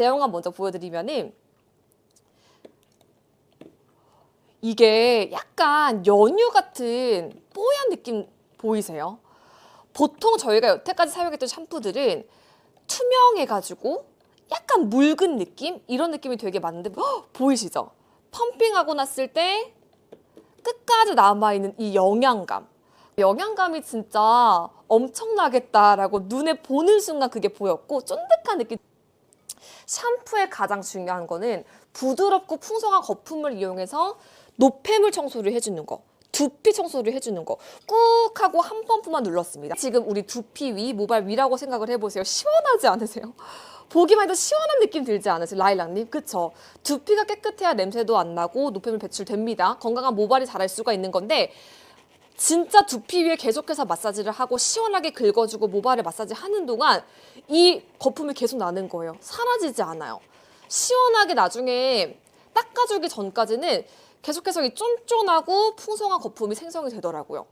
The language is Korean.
제형만 먼저 보여드리면은 이게 약간 연유 같은 뽀얀 느낌 보이세요? 보통 저희가 여태까지 사용했던 샴푸들은 투명해가지고 약간 묽은 느낌? 이런 느낌이 되게 많은데 헉, 보이시죠? 펌핑하고 났을 때 끝까지 남아있는 이 영양감. 영양감이 진짜 엄청나겠다라고 눈에 보는 순간 그게 보였고 쫀득한 느낌. 샴푸의 가장 중요한 거는 부드럽고 풍성한 거품을 이용해서 노폐물 청소를 해주는 거. 두피 청소를 해주는 거. 꾹 하고 한 펌프만 눌렀습니다. 지금 우리 두피 위, 모발 위라고 생각을 해보세요. 시원하지 않으세요? 보기만 해도 시원한 느낌 들지 않으세요? 라일락님? 그쵸? 두피가 깨끗해야 냄새도 안 나고 노폐물 배출됩니다. 건강한 모발이 자랄 수가 있는 건데 진짜 두피 위에 계속해서 마사지를 하고 시원하게 긁어주고 모발에 마사지 하는 동안 이 거품이 계속 나는 거예요. 사라지지 않아요. 시원하게 나중에 닦아주기 전까지는 계속해서 이 쫀쫀하고 풍성한 거품이 생성이 되더라고요.